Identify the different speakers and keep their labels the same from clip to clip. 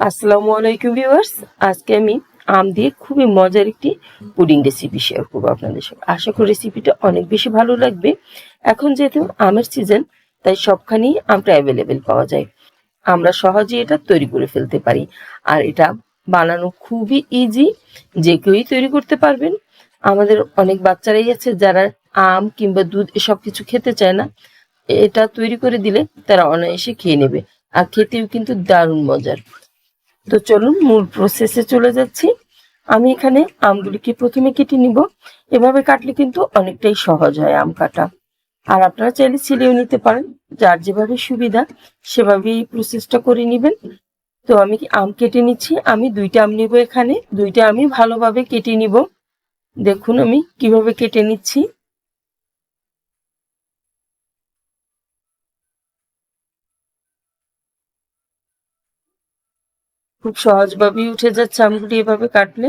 Speaker 1: আসসালামু আলাইকুম ভিউয়ার্স। আজকে আমি আম দিয়ে খুবই মজার একটি পুডিং রেসিপি শেয়ার করব আপনাদের সঙ্গে। আশা করি রেসিপিটা অনেক বেশি ভালো লাগবে। এখন যেহেতু আমের সিজন তাই সবখানেই আমটা অ্যাভেলেবেল পাওয়া যায়। আমরা সহজেই এটা তৈরি করে ফেলতে পারি। আর এটা বানানো খুবই ইজি যে কেউই তৈরি করতে পারবেন। আমাদের অনেক বাচ্চারাই আছে যারা আম কিংবা দুধ এসব কিছু খেতে চায় না। এটা তৈরি করে দিলে তারা অনায়াসে খেয়ে নেবে। আর খেতেও কিন্তু দারুণ মজার। তো চলুন মূল প্রসেসে চলে যাচ্ছি। আমি এখানে আমগুলিকে প্রথমে কেটে নিব। এভাবে কাটলে কিন্তু অনেকটাই সহজ হয় আম কাটা। আর আপনারা চাইলে ছিলেও নিতে পারেন। যার যেভাবে সুবিধা, সেভাবেই প্রসেসটা করে নেবেন। তো আমি কি আম কেটে নিচ্ছি? আমি দুইটা আম নিব এখানে। দুইটা আমি ভালোভাবে কেটে নিব। দেখুন আমি কীভাবে কেটে নিচ্ছি। খুব সহজভাবেই উঠে যাচ্ছে আমগুলি এভাবে কাটলে।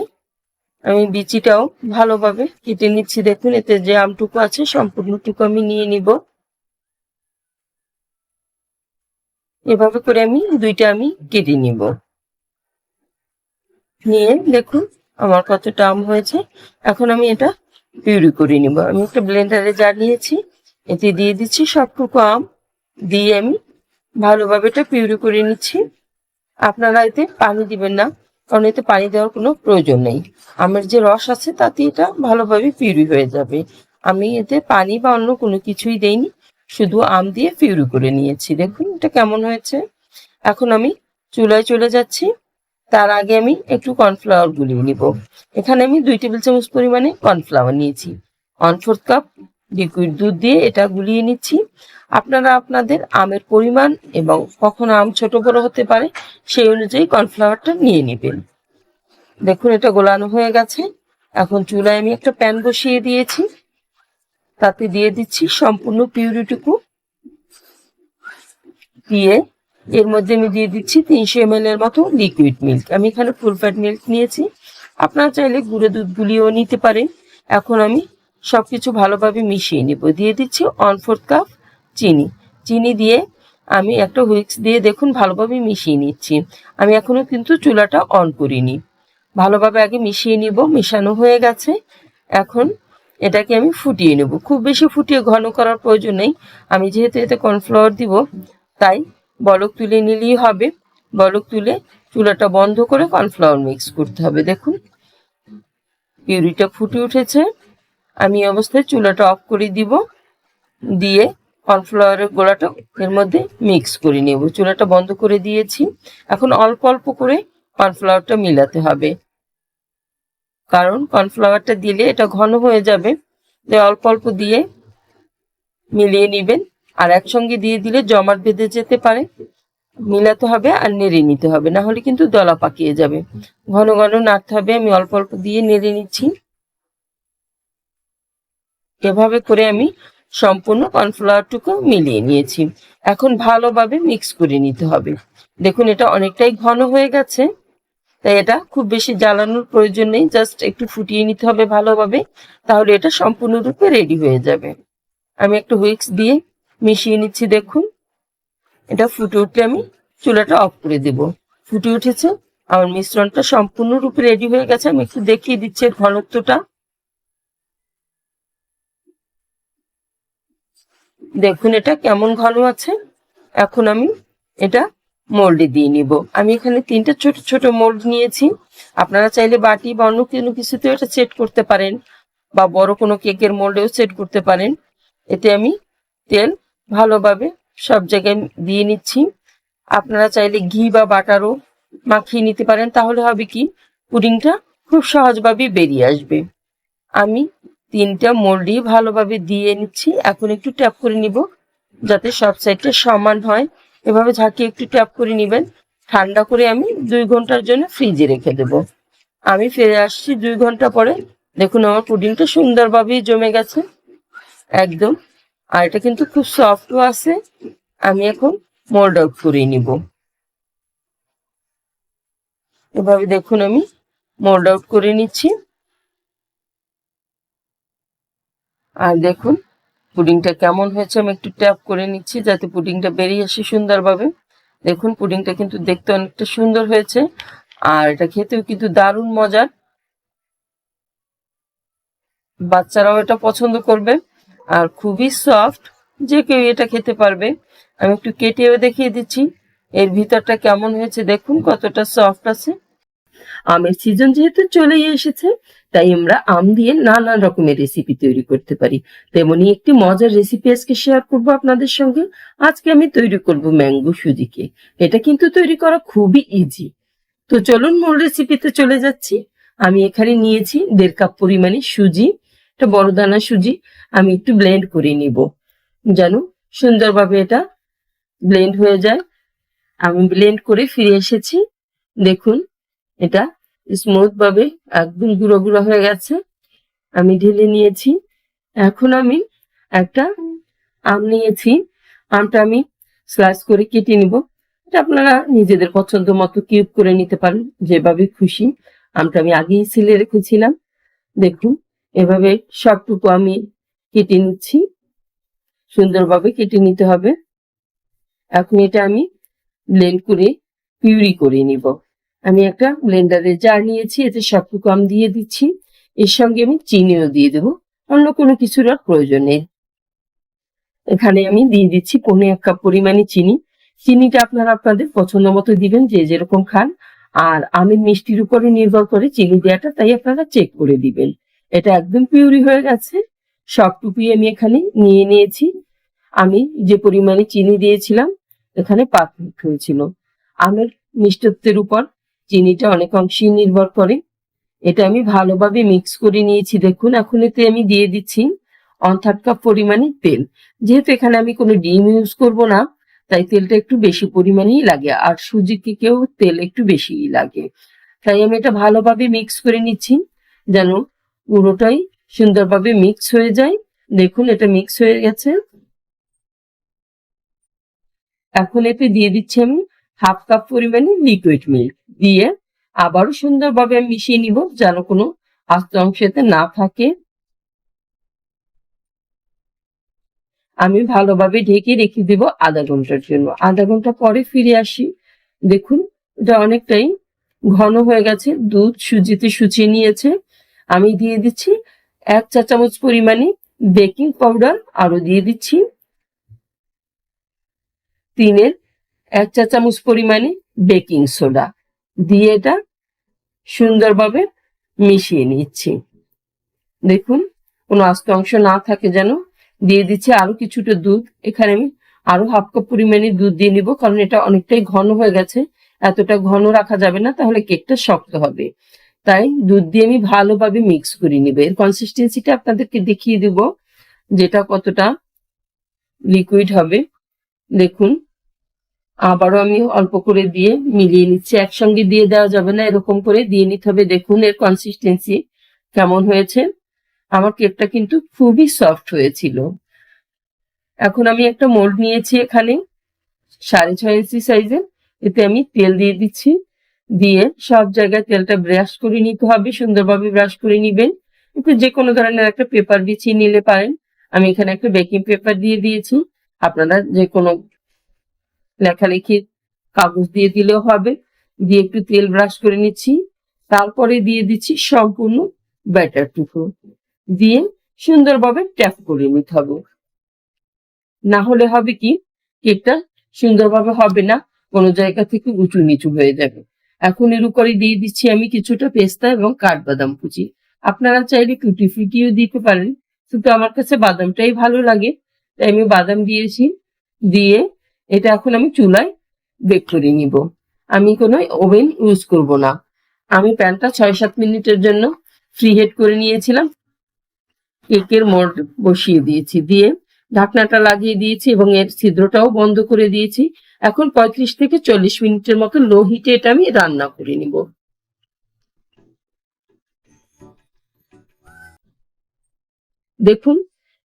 Speaker 1: আমি বিচিটাও ভালোভাবে কেটে নিচ্ছি, দেখুন, এতে যে আমটুকু আছে সম্পূর্ণটুকু আমি নিয়ে নিব। এভাবে করে আমি দুইটা আমি কেটে নিব। নিয়ে দেখুন আমার কতটা আম হয়েছে। এখন আমি এটা পিউরি করে নিব। আমি একটা ব্লেন্ডারে নিয়েছি এতে দিয়ে দিচ্ছি সবটুকু আম। দিয়ে আমি ভালোভাবে এটা পিউরি করে নিচ্ছি। আপনারা এতে পানি দিবেন না, কারণ এতে পানি দেওয়ার কোনো প্রয়োজন নেই। আমের যে রস আছে, তাতে এটা ভালোভাবে পিউরি হয়ে যাবে। আমি এতে পানি বা অন্য কোনো কিছুই দেইনি, শুধু আম দিয়ে পিউরি করে নিয়েছি। দেখুন, এটা কেমন হয়েছে। এখন আমি চুলায় চলে যাচ্ছি। তার আগে আমি একটু কর্নফ্লাওয়ার গুলিয়ে নিব। এখানে আমি দুই টেবিল চামচ পরিমাণে কর্নফ্লাওয়ার নিয়েছি। ওয়ান ফোর্থ কাপ লিকুইড দুধ দিয়ে এটা গুলিয়ে নিচ্ছি। আপনারা আপনাদের আমের পরিমাণ এবং কখন আম ছোট বড় হতে পারে, সেই অনুযায়ী কর্নফ্লাওয়ারটা নিয়ে নেবেন। দেখুন, এটা গোলানো হয়ে গেছে। এখন চুলায় আমি একটা প্যান বসিয়ে দিয়েছি। তাতে দিয়ে দিচ্ছি সম্পূর্ণ পিউরিটুকু দিয়ে এর মধ্যে আমি দিয়ে দিচ্ছি তিনশো এম এর মতো লিকুইড মিল্ক আমি এখানে ফুল ফ্যাট মিল্ক নিয়েছি। আপনারা চাইলে গুঁড়ো দুধ গুলিয়েও নিতে পারেন। এখন আমি সবকিছু ভালোভাবে মিশিয়ে নেব। দিয়ে দিচ্ছি ওয়ান ফোর্থ কাপ চিনি। চিনি দিয়ে আমি একটা হুইক্স দিয়ে দেখুন ভালোভাবে মিশিয়ে নিচ্ছি। আমি এখনও কিন্তু চুলাটা অন করিনি। ভালোভাবে আগে মিশিয়ে নিব, মেশানো হয়ে গেছে। এখন এটাকে আমি ফুটিয়ে নেব। খুব বেশি ফুটিয়ে ঘন করার প্রয়োজন নেই। আমি যেহেতু এতে কর্নফ্লাওয়ার দিব, তাই বলক তুলে নিলেই হবে। বলক তুলে চুলাটা বন্ধ করে কর্নফ্লাওয়ার মিক্স করতে হবে। দেখুন, পিউরিটা ফুটে উঠেছে। আমি অবস্থায় চুলাটা অফ করে দিব। দিয়ে কর্নফ্লাওয়ারের গোলাটা এর মধ্যে মিক্স করে নেব। চুলাটা বন্ধ করে দিয়েছি। এখন অল্প অল্প করে কর্নফ্লাওয়ারটা মিলাতে হবে। কারণ কর্নফ্লাওয়ারটা দিলে এটা ঘন হয়ে যাবে। তাই অল্প অল্প দিয়ে মিলিয়ে নেবেন। আর একসঙ্গে দিয়ে দিলে জমাট বেঁধে যেতে পারে। মিলাতে হবে আর নেড়ে নিতে হবে। না হলে কিন্তু দলা পাকিয়ে যাবে। ঘন ঘন নাড়তে হবে। আমি অল্প অল্প দিয়ে নেড়ে নিচ্ছি। এভাবে করে আমি সম্পূর্ণ কর্নফ্লাওয়ারটুকু মিলিয়ে নিয়েছি। এখন ভালোভাবে মিক্স করে নিতে হবে। দেখুন, এটা অনেকটাই ঘন হয়ে গেছে, তাই এটা খুব বেশি জ্বালানোর প্রয়োজন নেই জাস্ট একটু ফুটিয়ে নিতে হবে ভালোভাবে, তাহলে এটা সম্পূর্ণরূপে রেডি হয়ে যাবে। আমি একটু হুইক্স দিয়ে মিশিয়ে নিচ্ছি, দেখুন। এটা ফুটে উঠলে আমি চুলাটা অফ করে দেব। ফুটে উঠেছে, আমার মিশ্রণটা সম্পূর্ণরূপে রেডি হয়ে গেছে। আমি একটু দেখিয়ে দিচ্ছি ঘনত্বটা। দেখুন এটা কেমন ঘন আছে। এখন আমি এটা মোল্ডে দিয়ে নিব। আমি এখানে তিনটা ছোট ছোট মোল্ড নিয়েছি। আপনারা চাইলে বাটি বা অন্য কোনো কিছুতে এটা সেট করতে পারেন বা বড় কোনো কেকের মোল্ডেও সেট করতে পারেন। এতে আমি তেল ভালোভাবে সব জায়গায় দিয়ে নিচ্ছি। আপনারা চাইলে ঘি বা বাটারও মাখিয়ে নিতে পারেন। তাহলে হবে কি? পুডিংটা খুব সহজভাবে বেরিয়ে আসবে। আমি তিনটা মোল্ডই ভালোভাবে দিয়ে নিচ্ছি। এখন একটু ট্যাপ করে নিব যাতে সব সাইডটা সমান হয়। এভাবে ঝাঁকিয়ে একটু ট্যাপ করে নেবেন। ঠান্ডা করে আমি দুই ঘণ্টার জন্য ফ্রিজে রেখে দেব। আমি ফিরে আসছি দুই ঘণ্টা পরে। দেখুন, আমার পুডিংটা সুন্দরভাবেই জমে গেছে। একদম। আর এটা কিন্তু খুব সফটও আছে। আমি এখন মোল্ড আউট করে নিব। এভাবে দেখুন, আমি মোল্ড আউট করে নিচ্ছি। আর দেখুন, পুডিংটা কেমন হয়েছে আমি একটু ট্যাপ করে নিচ্ছি যাতে পুডিংটা বেরিয়ে আসে সুন্দরভাবে। দেখুন, পুডিংটা কিন্তু দেখতে অনেকটা সুন্দর হয়েছে আর এটা খেতেও কিন্তু দারুণ মজার। বাচ্চারাও এটা পছন্দ করবে আর খুবই সফট যে কেউ এটা খেতে পারবে। আমি একটু কেটেও দেখিয়ে দিচ্ছি, এর ভিতরটা কেমন হয়েছে দেখুন, কতটা সফট আছে। আমের সিজন যেহেতু চলেই এসেছে তাই আমরা আম দিয়ে নানান রকমের রেসিপি তৈরি করতে পারি। তেমনি একটি মজার রেসিপি আজকে শেয়ার করব আপনাদের সঙ্গে। আজকে আমি তৈরি করব ম্যাঙ্গো সুজি এটা কিন্তু তৈরি করা খুবই ইজি তো চলুন মূল রেসিপিতে চলে যাচ্ছি। আমি এখানে নিয়েছি দেড় কাপ পরিমাণে সুজি, একটা বড় দানা সুজি। আমি একটু ব্লেন্ড করে নিব। যেন সুন্দরভাবে এটা ব্লেন্ড হয়ে যায়। আমি ব্লেন্ড করে ফিরে এসেছি। দেখুন, এটা স্মুথ ভাবে একদম গুঁড়ো গুঁড়ো হয়ে গেছে। আমি ঢেলে নিয়েছি। এখন আমি একটা আম নিয়েছি। আমটা আমি স্লাইস করে কেটে নিব। এটা আপনারা নিজেদের পছন্দ মতো কিউব করে নিতে পারেন, যেভাবে খুশি। আমটা আমি আগেই সিলে রেখেছিলাম। দেখুন, এভাবে সবটুকু আমি কেটে নিচ্ছি। সুন্দরভাবে কেটে নিতে হবে। এখন এটা আমি ব্লেন্ড করে পিউরি করে নিব। আমি একটা ব্লেন্ডারের জার নিয়েছি, এতে সবটুকু আমি দিয়ে দিচ্ছি। এর সঙ্গে আমি চিনিও দিয়ে দেব, অন্য কোনো কিছুর আর প্রয়োজন নেই। এখানে আমি দিয়ে দিচ্ছি পনেরো এক কাপ পরিমাণে চিনি। চিনিটা আপনারা আপনাদের পছন্দ মতো দিবেন, যে যেরকম খান। আর আমের মিষ্টির উপরে নির্ভর করে চিনি দেওয়াটা, তাই আপনারা চেক করে দিবেন। এটা একদম পিউরি হয়ে গেছে। সব সবটুকুই আমি এখানে নিয়ে নিয়েছি। আমি যে পরিমাণে চিনি দিয়েছিলাম, এখানে পারফেক্ট হয়েছিল। আমের মিষ্টত্বের উপর চিনিটা অনেক অংশেই নির্ভর করে। এটা আমি ভালোভাবে মিক্স করে নিয়েছি। দেখুন, এখন এতে আমি দিয়ে দিচ্ছি অন থার্ড কাপ পরিমাণে তেল। যেহেতু এখানে আমি কোনো ডিম ইউজ করব না, তাই তেলটা একটু বেশি পরিমাণেই লাগে আর সুজি কেকেও তেল একটু বেশিই লাগে। তাই আমি এটা ভালোভাবে মিক্স করে নিচ্ছি যেন পুরোটাই সুন্দরভাবে মিক্স হয়ে যায়। দেখুন, এটা মিক্স হয়ে গেছে। এখন এতে দিয়ে দিচ্ছি আমি হাফ কাপ পরিমাণে লিকুইড মিল্ক দিয়ে আবারও সুন্দরভাবে মিশিয়ে নিব যেন কোনো আস্ত অংশ এতে না থাকে। আমি ভালোভাবে ঢেকে রেখে দেব আধা ঘণ্টার জন্য। আধা ঘণ্টা পরে ফিরে আসি। দেখুন, এটা অনেকটাই ঘন হয়ে গেছে, দুধ সুজিতে সুচিয়ে নিয়েছে। আমি দিয়ে দিচ্ছি এক চা চামচ পরিমাণে বেকিং পাউডার আরও দিয়ে দিচ্ছি। তিনের এক চা চামচ পরিমাণে বেকিং সোডা দিয়ে এটা সুন্দরভাবে মিশিয়ে নিচ্ছি। দেখুন, কোনো আস্ত অংশ না থাকে যেন। দিয়ে দিচ্ছি আরও কিছুটা দুধ। এখানে আমি আরও হাফ কাপ পরিমাণে দুধ দিয়ে নিব, কারণ এটা অনেকটাই ঘন হয়ে গেছে। এতটা ঘন রাখা যাবে না, তাহলে কেকটা শক্ত হবে। তাই দুধ দিয়ে আমি ভালোভাবে মিক্স করে নিব। এর কনসিস্টেন্সিটা আপনাদেরকে দেখিয়ে দিব, যেটা কতটা লিকুইড হবে। দেখুন আবারও আমি অল্প করে দিয়ে মিলিয়ে নিচ্ছি। একসঙ্গে দিয়ে দেওয়া যাবে না, এরকম করে দিয়ে নিতে হবে। দেখুন এর কনসিস্টেন্সি কেমন হয়েছে। আমার কেকটা কিন্তু খুবই সফট হয়েছিল। এখন আমি একটা মোল্ড নিয়েছি এখানে, সাড়ে ছয় ইঞ্চি সাইজের এতে আমি তেল দিয়ে দিচ্ছি। দিয়ে সব জায়গায় তেলটা ব্রাশ করে নিতে হবে, সুন্দরভাবে ব্রাশ করে নিবেন। একটু যে কোনো ধরনের একটা পেপার বিছিয়ে নিলে পারেন। আমি এখানে একটা বেকিং পেপার দিয়ে দিয়েছি। আপনারা যে কোনো লেখালেখির কাগজ দিয়ে দিলেও হবে। দিয়ে একটু তেল ব্রাশ করে নিচ্ছি। তারপরে দিয়ে দিচ্ছি সম্পূর্ণ ব্যাটারটুকু দিয়ে সুন্দরভাবে ট্যাপ করে নিতে হবে। না হলে হবে কি, কেকটা সুন্দরভাবে হবে না, কোনো জায়গা থেকে উঁচু নিচু হয়ে যাবে। এখন এর উপরে দিয়ে দিচ্ছি আমি কিছুটা পেস্তা এবং কাঠবাদাম কুচি। আপনারা চাইলে টুটি ফুটিও দিতে পারেন, কিন্তু আমার কাছে বাদামটাই ভালো লাগে। তাই আমি বাদাম দিয়েছি। দিয়ে এটা এখন আমি চুলায় বেক করে নিব। আমি কোনো ওভেন ইউজ করব না। আমি প্যানটা ছয় সাত মিনিটের জন্য ফ্রি হেড করে নিয়েছিলাম। কেকের মোল্ড বসিয়ে দিয়েছি। দিয়ে ঢাকনাটা লাগিয়ে দিয়েছি এবং এর ছিদ্রটাও বন্ধ করে দিয়েছি। এখন পঁয়ত্রিশ থেকে চল্লিশ মিনিটের মতো লো হিটে এটা আমি রান্না করে নিব। দেখুন,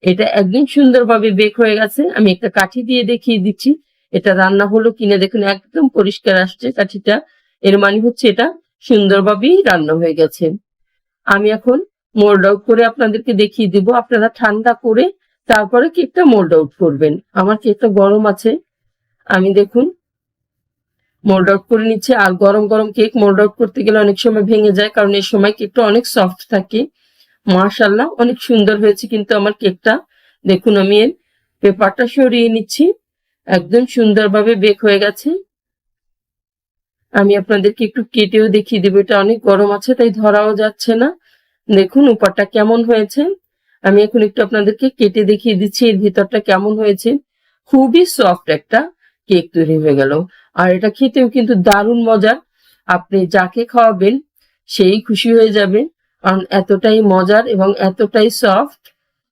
Speaker 1: এটা একদম সুন্দরভাবে বেক হয়ে গেছে। আমি একটা কাঠি দিয়ে দেখিয়ে দিচ্ছি। এটা রান্না হলো কিনা দেখুন, একদম পরিষ্কার আসছে কাঠিটা। এর মানে হচ্ছে এটা সুন্দরভাবেই রান্না হয়ে গেছে। আমি এখন মোল্ড আউট করে আপনাদেরকে দেখিয়ে দিব। আপনারা ঠান্ডা করে তারপরে কেকটা মোল্ড আউট করবেন। আমার কেকটা গরম আছে। আমি দেখুন মোল্ড আউট করে নিচ্ছি। আর গরম গরম কেক মোল্ড আউট করতে গেলে অনেক সময় ভেঙে যায়, কারণ এই সময় কেকটা অনেক সফট থাকে। মাশাল্লাহ অনেক সুন্দর হয়েছে কিন্তু আমার কেকটা। দেখুন, আমি এর পেপারটা সরিয়ে নিচ্ছি। একদম সুন্দরভাবে বেক হয়ে গেছে। আমি আপনাদেরকে একটু কেটেও দেখিয়ে দেবো, এটা অনেক গরম আছে, তাই ধরাও যাচ্ছে না। দেখুন, উপরটা কেমন হয়েছে। আমি এখন একটু আপনাদেরকে কেটে দেখিয়ে দিচ্ছি, এর ভিতরটা কেমন হয়েছে। খুবই সফট একটা কেক তৈরি হয়ে গেল। আর এটা খেতেও কিন্তু দারুণ মজার আপনি যাকে খাওয়াবেন, সেই খুশি হয়ে যাবে। কারণ এতটাই মজার এবং এতটাই সফট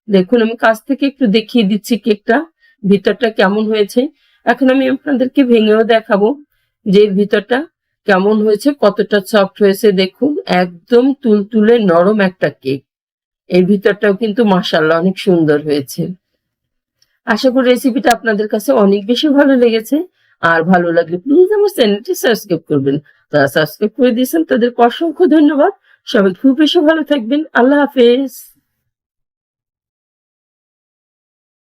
Speaker 1: দেখুন, আমি কাছ থেকে একটু দেখিয়ে দিচ্ছি কেকটা ভিতরটা কেমন হয়েছে? এখন আমি আপনাদেরকে ভেঙেও দেখাবো যে ভিতরটা কেমন হয়েছে, কতটা সফট হয়েছে। দেখুন, একদম তুলতুলে নরম একটা কেক। এর ভিতরটাও কিন্তু মাসাল্লাহ অনেক সুন্দর হয়েছে। আশা করি রেসিপিটা আপনাদের কাছে অনেক বেশি ভালো লেগেছে। আর ভালো লাগলে প্লিজ আমার চ্যানেলটি সাবস্ক্রাইব করবেন। তারা সাবস্ক্রাইব করে দিয়েছেন তাদেরকে অসংখ্য ধন্যবাদ। সবাই খুব বেশি ভালো থাকবেন। আল্লাহ হাফেজ।